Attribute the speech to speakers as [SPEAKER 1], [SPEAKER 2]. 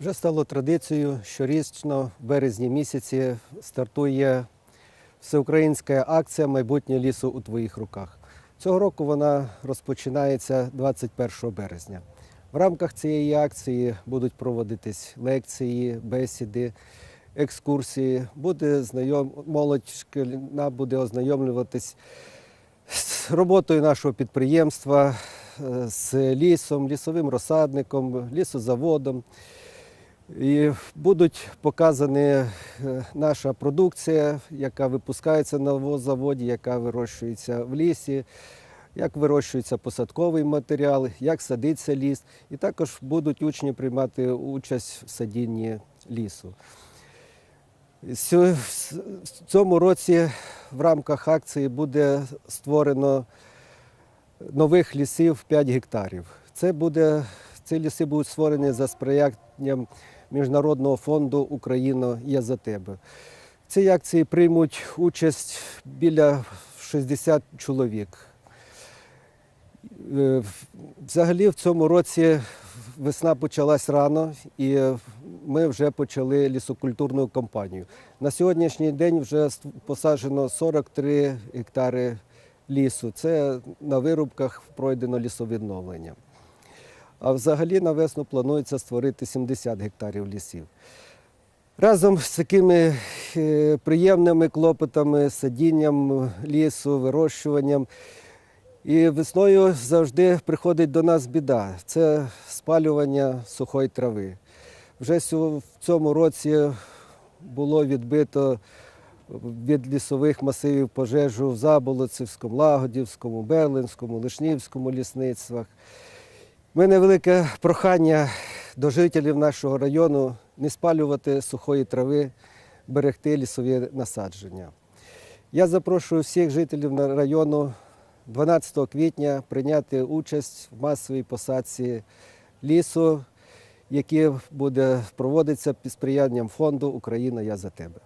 [SPEAKER 1] Вже стало традицією, щорічно в березні місяці стартує всеукраїнська акція Майбутнє лісу у твоїх руках. Цього року вона розпочинається 21 березня. В рамках цієї акції будуть проводитись лекції, бесіди, екскурсії. Буде знайом... молодь шкільна буде ознайомлюватись з роботою нашого підприємства, е, з лісом, лісовим розсадником, лісозаводом. І будуть показані е, наша продукція, яка випускається на заводі, яка вирощується в лісі, як вирощується посадковий матеріал, як садиться ліс. І також будуть учні приймати участь в садінні лісу. В цьому році в рамках акції буде створено нових лісів 5 гектарів. Це буде, ці ліси будуть створені за сприянням Міжнародного фонду Україна є за тебе. В цій акції приймуть участь біля 60 чоловік. Е, Взагалі в цьому році весна почалась рано, і ми вже почали лісокультурну кампанію. На сьогоднішній день вже посаджено 43 гектари лісу. Це на вирубках пройдено лісовідновлення. А взагалі на весну планується створити 70 гектарів лісів. Разом з такими е, приємними клопотами, садінням лісу, вирощуванням. І весною завжди приходить до нас біда це спалювання сухої трави. Вже в цьому році було відбито від лісових масивів пожежу в Заболоцівському, Лагодівському, Берлинському, Лишнівському лісництвах. У мене велике прохання до жителів нашого району не спалювати сухої трави, берегти лісові насадження. Я запрошую всіх жителів району 12 квітня прийняти участь в масовій посадці лісу, який буде проводитися під сприянням фонду Україна Я за тебе.